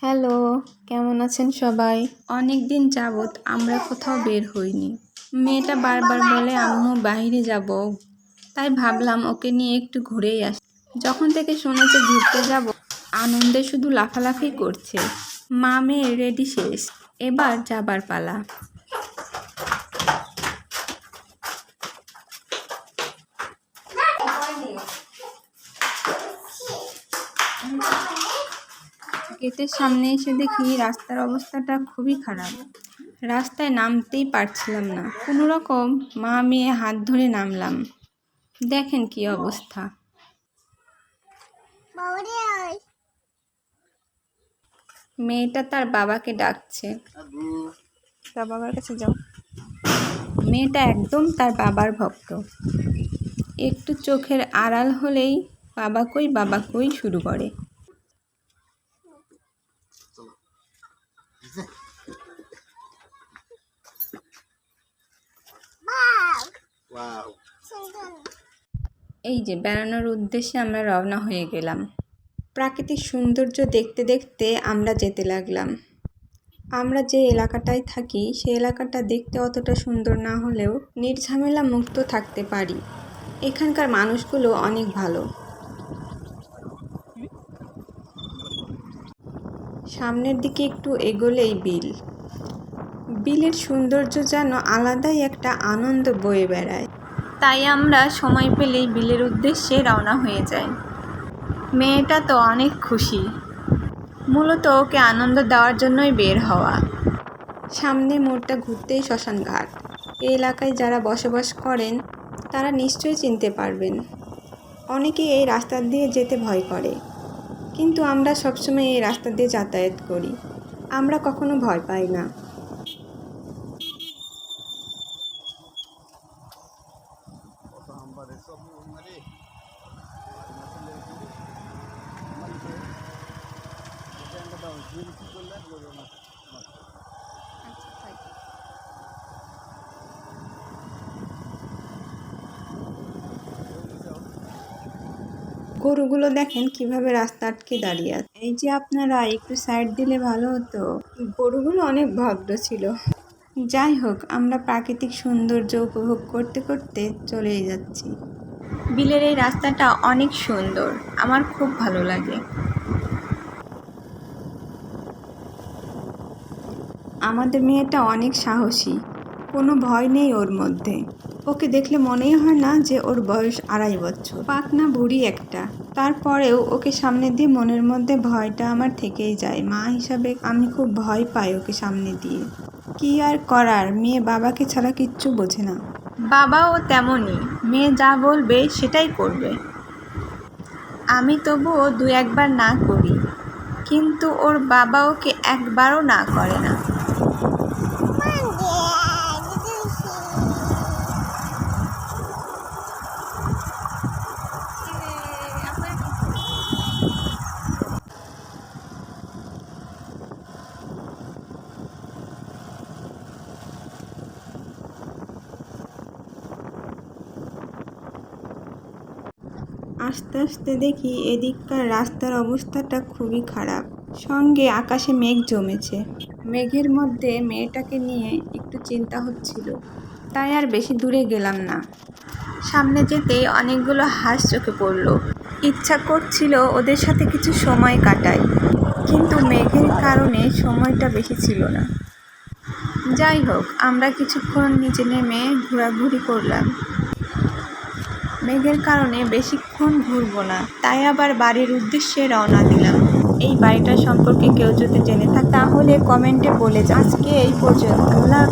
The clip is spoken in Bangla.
হ্যালো, কেমন আছেন সবাই? অনেক দিন যাবৎ আমরা কোথাও বের হইনি। মেয়েটা বারবার বলে, আম্মু, বাইরে যাব। তাই ভাবলাম ওকে নিয়ে একটু ঘুরেই আস। যখন থেকে শুনেছে ঘুরতে যাব, আনন্দে শুধু লাফালাফি করছে। মা মেয়ে রেডি শেষ। এবার যাবার পালা। গেটের সামনে এসে দেখি রাস্তার অবস্থাটা খুবই খারাপ। রাস্তায় নামতেই পারছিলাম না। কোনো রকম মা মেয়ে হাত ধরে নামলাম। দেখেন কি অবস্থা। মেয়েটা তার বাবাকে ডাকছে। তার বাবার কাছে যাও। মেয়েটা একদম তার বাবার ভক্ত। একটু চোখের আড়াল হলেই বাবা কই বাবা কই শুরু করে। এই যে বেড়ানোর উদ্দেশ্যে আমরা রওনা হয়ে গেলাম। প্রাকৃতিক সৌন্দর্য দেখতে দেখতে আমরা যেতে লাগলাম। আমরা যে এলাকাটায় থাকি সেই এলাকাটা দেখতে অতটা সুন্দর না হলেও নির্ঝামেলা মুক্ত থাকতে পারি। এখানকার মানুষগুলো অনেক ভালো। সামনের দিকে একটু এগোলেই বিল। বিলের সৌন্দর্য যেন আলাদাই একটা আনন্দ বয়ে বেড়ায়। তাই আমরা সময় পেলেই বিলের উদ্দেশ্যে রওনা হয়ে যাই। মেয়েটা তো অনেক খুশি। মূলত ওকে আনন্দ দেওয়ার জন্যই বের হওয়া। সামনে মোড়টা ঘুরতেই শ্মশান ঘাট এই এলাকায় যারা বসবাস করেন, তারা নিশ্চয়ই চিনতে পারবেন। অনেকে এই রাস্তা দিয়ে যেতে ভয় করে। কিন্তু আমরা সবসময় এই রাস্তা দিয়ে যাতায়াত করি। আমরা কখনো ভয় পাই না। গরুগুলো দেখেন কীভাবে রাস্তা আটকে দাঁড়িয়ে আছে। এই যে আপনারা একটু সাইড দিলে ভালো হতো। গরুগুলো অনেক ভদ্র ছিল। যাই হোক আমরা প্রাকৃতিক সৌন্দর্য উপভোগ করতে করতে চলেই যাচ্ছি। বিলের এই রাস্তাটা অনেক সুন্দর, আমার খুব ভালো লাগে। আমাদের মেয়েটা অনেক সাহসী, কোনো ভয় নেই ওর মধ্যে। ওকে দেখলে মনেই হয় না যে ওর বয়স আড়াই বছর। পাকনা বুড়ি একটা, তারপরেও ওকে সামনে দিয়ে মনের মধ্যে ভয়টা আমার থেকেই যায়। মা হিসাবে আমি খুব ভয় পাই ওকে সামনে দিয়ে। কি আর করার? মেয়ে বাবাকে ছাড়া কিচ্ছু বোঝে না। বাবাও তেমনই। মেয়ে যা বলবে সেটাই করবে। আমি তবুও দু একবার না করি, কিন্তু ওর বাবা ওকে একবারও না করে না। আস্তে আস্তে দেখি এদিককার রাস্তার অবস্থাটা খুবই খারাপ। সঙ্গে আকাশে মেঘ জমেছে। মেঘের মধ্যে মেয়েটাকে নিয়ে একটু চিন্তা হচ্ছিল। তাই আর বেশি দূরে গেলাম না। সামনে যেতেই অনেকগুলো হাঁস চোখে পড়ল। ইচ্ছা করছিল ওদের সাথে কিছু সময় কাটাই, কিন্তু মেঘের কারণে সময়টা বেশি ছিল না। যাই হোক, আমরা কিছুক্ষণ নিচে নেমে ঘোরাঘুরি করলাম। মেঘের কারণে বেশিক্ষণ ঘুরব না, তাই আবার বাড়ির উদ্দেশ্যে রওনা দিলাম। এই বাড়িটা সম্পর্কে কেউ যদি জেনে থাকে, তাহলে কমেন্টে বলে আজকে এই পর্যন্ত। আল্লাহ